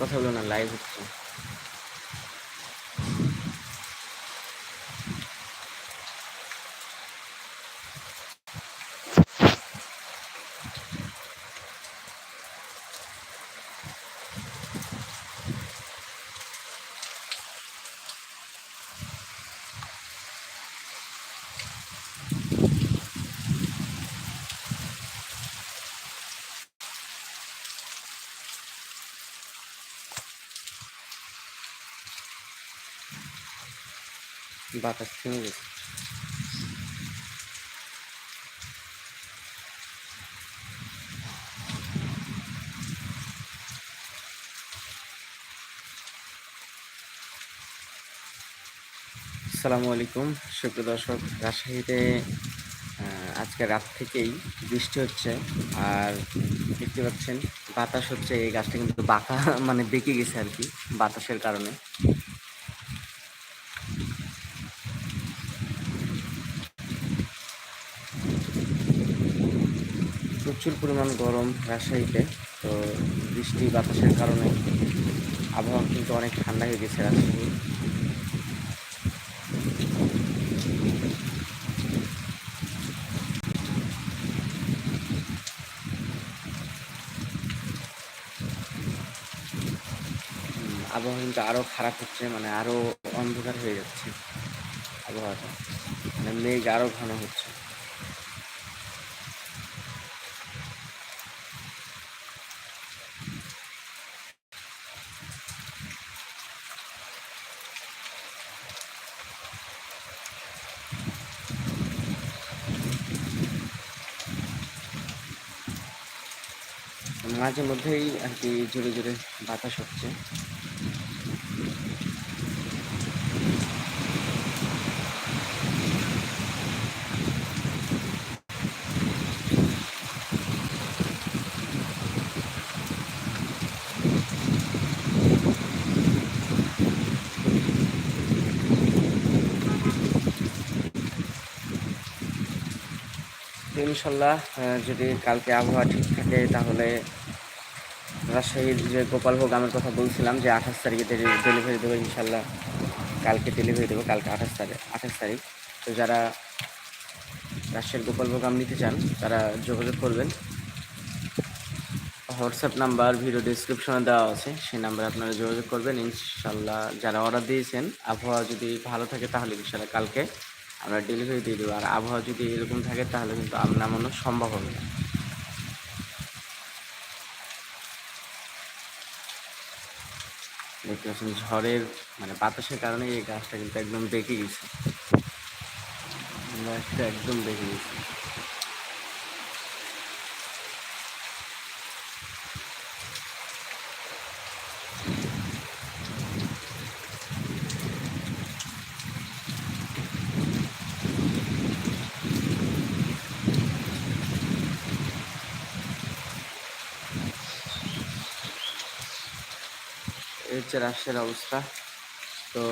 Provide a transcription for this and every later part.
কথা বলো না লাইভ হচ্ছে। বাতাস থেমে গেছে। আসসালামু আলাইকুম, সুপ্রিয় দর্শক, রাজশাহীতে আজকে রাত থেকেই বৃষ্টি হচ্ছে আর দেখতে পাচ্ছেন বাতাস হচ্ছে, এই গাছটা কিন্তু বাঁকা মানে বেঁকে গেছে আর কি, বাতাসের কারণে। প্রচুর পরিমাণ গরম রাজশাহীতে, তো বৃষ্টি, বাতাসের কারণে আবহাওয়া কিন্তু অনেক ঠান্ডা হয়ে গেছে রাজশাহী। আবহাওয়া কিন্তু আরও খারাপ হচ্ছে মানে আরও অন্ধকার হয়ে যাচ্ছে আবহাওয়াটা। মানে মেঘ আরও ঘন হচ্ছে। মাঝে মধ্যেই আর কি জোরে জোরে বাতাস হচ্ছে। ইনশাল্লাহ যদি কালকে আবহাওয়া ঠিক থাকে তাহলে রাজশাহীর যে গোপালভোগ আমের কথা বলছিলাম যে আঠাশ তারিখে ডেলিভারি দেবো, ইনশাল্লাহ কালকে ডেলিভারি দেবো, কালকে আঠাশ তারিখ আঠাশ তারিখ। তো যারা রাজশাহীর গোপালভোগ আম নিতে চান, তারা যোগাযোগ করবেন। হোয়াটসঅ্যাপ নাম্বার ভিডিও ডিসক্রিপশনে দেওয়া আছে, সেই নাম্বারে আপনারা যোগাযোগ করবেন। ইনশাল্লাহ যারা অর্ডার দিয়েছেন, আবহাওয়া যদি ভালো থাকে তাহলে ইনশাল্লাহ কালকে আমরা ডেলিভারি দিয়ে দেবো। আর আবহাওয়া যদি এরকম থাকে তাহলে কিন্তু আম নামানো সম্ভব হবে না। দেখতে পাচ্ছেন ঝড়ের মানে বাতাসের কারণে এই গাছটা কিন্তু একদম বেঁকে গেছে। গাছটা একদম বেঁকে গেছে। এই হচ্ছে অবস্থা। তো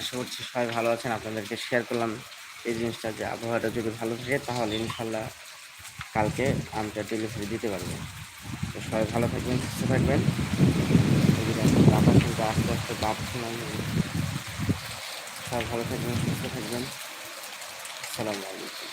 আশা করছি সবাই ভালো আছেন, আপনাদেরকে শেয়ার করলাম এই জিনিসটা যে আবহাওয়াটা যদি ভালো থাকে তাহলে ইনশাল্লাহ কালকে আমটা ডেলিভারি দিতে পারব। তো সবাই ভালো থাকবেন, সুস্থ থাকবেন। বাতাস কিন্তু আস্তে আস্তে বাড়ছে না। সবাই ভালো থাকবেন, সুস্থ থাকবেন। আসসালামু আলাইকুম।